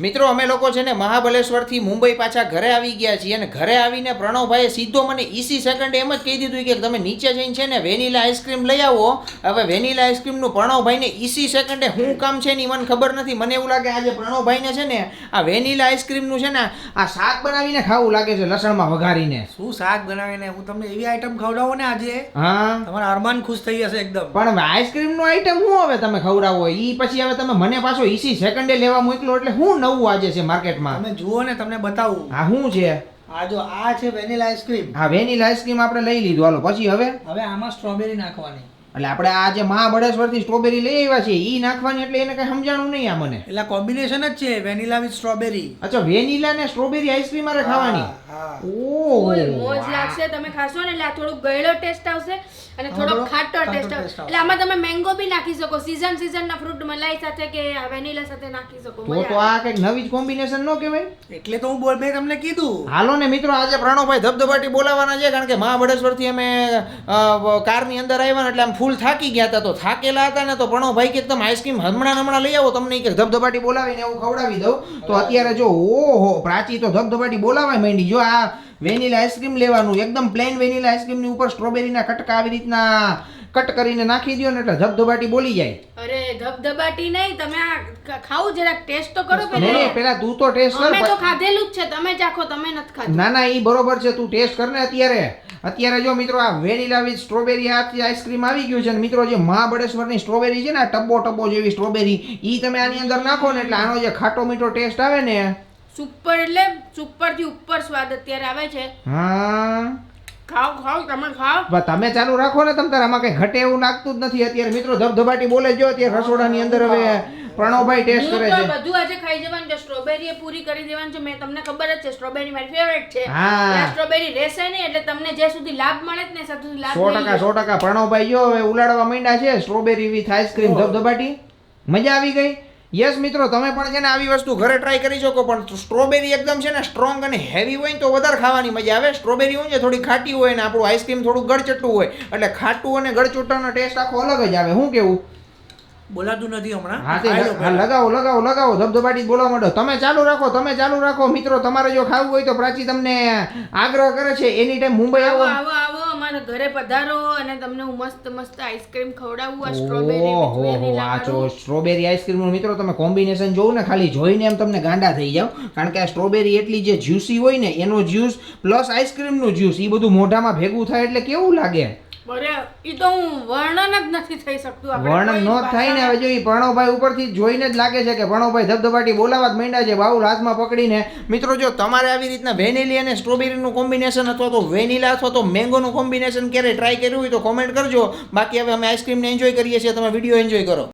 મિત્રો અમે લોકો છે ને મહાબલેશ્વરથી મુંબઈ પાછા ઘરે આવી ગયા છીએ અને ઘરે આવીને પ્રણવભાઈએ સીધો મને ઈસી સેકન્ડે એમ જ કહી દીધું કે તમે નીચે જઈને છે ને વેનીલા આઈસ્ક્રીમ લઈ આવો. હવે વેનીલા આઈસ્ક્રીમનું પ્રણવભાઈને ઈસી સેકન્ડે શું કામ છે ની મને ખબર નથી. મને એવું લાગે આજે પ્રણવભાઈને છે ને આ વેનીલા આઈસ્ક્રીમનું છે ને આ શાક બનાવીને ખાવું લાગે છે લસણમાં વઘારીને. શું શાક બનાવીને? હું તમને એવી આઈટમ ખવડાવો ને આજે? હા. તમારા અરમાન ખુશ થઈ જશે એકદમ. પણ આઈસ્ક્રીમનો આઈટમ શું હવે તમે ખવડાવો? એ પછી હવે તમે મને પાછો ઈસી સેકન્ડે લેવા મોકલો એટલે શું નવું આજે છે માર્કેટમાં તમે જુઓ ને તમને બતાવું. હા શું છે? આ જો આ છે વેનીલા આઈસ્ક્રીમ હા વેનીલા આઈસ્ક્રીમ આપણે લઈ લીધું. હાલો પછી હવે? હવે આમાં સ્ટ્રોબેરી નાખવાની. એટલે આપણે આ જે મહાબળેશ્વરથી સ્ટ્રોબેરી લઈ આવ્યા છે ઈ નાખવાની એટલે એને કઈ સમજાણું નહીં આ મને. એટલે કોમ્બિનેશન જ છે વેનીલા વિથ સ્ટ્રોબેરી અચ્છા વેનીલા ને સ્ટ્રોબેરી આઈસ્ક્રીમ મારે ખાવાની? ઓહ. મોજ લાગશે તમે ખાશો ને એટલે આ થોડું ગળ્યો ટેસ્ટ આવશે અને થોડોક થોડોક ખાટો ટેસ્ટ આવશે. એટલે આમાં તમે મેંગો બી નાખી શકો સીઝન સીઝન ના ફ્રૂટ મલાઈ સાથે કે વેનીલા સાથે નાખી શકો તો તો આ કંઈક નવી જ કોમ્બિનેશન નો કહેવાય? એટલે તો હું બોલ મેં તમને કીધું. હાલો ને મિત્રો આજે પ્રણવભાઈ ધબધબાટી બોલાવવાના છે કારણ કે મહાબળેશ્વરથી અમે કાર કારની અંદર આવ્યા એટલે આમ ફૂલ થાકી ગયા હતા તો થાકેલા હતા ને તો ભાઈ કે તમે આઈસ્ક્રીમ હમણાં હમણાં લઈ આવો તમને કે ધબધબાટી બોલાવીને એવું ખવડાવી દઉં. તો અત્યારે જો ઓહો પ્રાચી તો ધબધબાટી બોલાવાય માંડી. જો આ વેનીલા આઈસ્ક્રીમ લેવાનું એકદમ પ્લેન વેનીલા આઈસ્ક્રીમની ઉપર સ્ટ્રોબેરીના કટકા આવી રીતના કટ કરીને નાખી દો ને એટલે ધબધબાટી બોલી જાય. અરે ધબધબાટી નહીં તમે આ ખાવું જરાક ટેસ્ટ તો કરો પહેલા નહીં, પેલા. પેલા તું તો ટેસ્ટ અમે તો ખાધેલું જ છે તમે ચાખો તમે નથી ખાધું. ના ના એ બરોબર છે તું ટેસ્ટ કર ને અત્યારે. અત્યારે જો મિત્રો આ વેનીલા વિથ સ્ટ્રોબેરી આઈસ્ક્રીમ આવી ગયું છે અને મિત્રો જે મહાબળેશ્વરની સ્ટ્રોબેરી છે ને ટબ્બો ટબ્બો જેવી સ્ટ્રોબેરી એ તમે આની અંદર નાખો ને એટલે આનો જે ખાટો મીઠો ટેસ્ટ આવે ને સુપર એટલે સુપરથી ઉપર સ્વાદ અત્યારે આવે છે. હા. ખાવ ખાઓ તમે ખાવ તમે ચાલુ રાખો ને તમ તારામાં આમાં કઈ ઘટે એવું નાખતું જ નથી. અત્યારે મિત્રો ધબધબાટી બોલે જો અત્યારે રસોડાની અંદર હવે. પ્રણવભાઈ ટેસ્ટ કરે છે. બધું આજે ખાઈ જવાનું છે. સ્ટ્રોબેરી એ પૂરી કરી દેવાની છે. મેં તમને ખબર જ છે સ્ટ્રોબેરી મારી ફેવરેટ છે. હા. સ્ટ્રોબેરી રહેશે નહીં એટલે તમને જે સુધી લાભ મળે ને સાથે સુધી લાભ સો લઈ ટકા લો. સો ટકા. પ્રણવભાઈ જો હવે ઉલાડવા માંડ્યા છે સ્ટ્રોબેરી વિથ આઈસ્ક્રીમ ધબધબાટી. મજા આવી ગઈ? યસ મિત્રો તમે પણ છે ને આવી વસ્તુ ઘરે ટ્રાય કરી શકો પણ સ્ટ્રોબેરી એકદમ છે ને સ્ટ્રોંગ અને હેવી હોય ને તો વધારે ખાવાની મજા આવે. સ્ટ્રોબેરી હોય ને થોડી ખાટી હોય ને આપણું આઈસ્ક્રીમ થોડું ગળચટું હોય. એટલે ખાટું અને ગળચટ્ટાનો ટેસ્ટ આખો અલગ જ આવે. શું કેવું? બોલાતું નથી હમણાં. હા તે. લગાવો લગાવો લગાવો ધબધબાટી બોલવા માંડો. તમે ચાલુ રાખો તમે ચાલુ રાખો. મિત્રો તમારે જો ખાવું હોય તો પ્રાચી તમને આગ્રહ કરે છે. એની ટાઈમ મુંબઈ આવો આવો. આવો અમારા ઘરે પધારો અને તમને હું મસ્ત મસ્ત આઈસ્ક્રીમ ખવડાવું આ સ્ટ્રોબેરી ઓહો આ જો સ્ટ્રોબેરી આઈસ્ક્રીમનું મિત્રો તમે કોમ્બિનેશન જોવો ને ખાલી જોઈને એમ તમને ગાંડા થઈ જાવ કારણ કે આ સ્ટ્રોબેરી એટલી જે જ્યુસી હોય ને એનો જ્યુસ પ્લસ આઈસ્ક્રીમનું જ્યુસ એ બધું મોઢામાં ભેગું થાય એટલે કેવું લાગે? વર્ણન જ નથી થઈ શકતું. વર્ણન કોઈ નો થાય ને હવે જો ઈ પ્રણવભાઈ ઉપરથી જોઈને જ લાગે છે કે ભણોભાઈ ધબધબાટી બોલાવા જ માંડ્યા છે બાઉલ હાથમાં પકડીને. મિત્રો જો તમારે આવી રીતના વેનીલી અને સ્ટ્રોબેરીનું કોમ્બિનેશન અથવા તો વેનીલા અથવા તો મેંગોનું કોમ્બિનેશન ક્યારે ટ્રાય કર્યું હોય તો કોમેન્ટ કરજો. બાકી હવે અમે આઈસ્ક્રીમને એન્જોય કરીએ છીએ તમે વીડિયો એન્જોય કરો.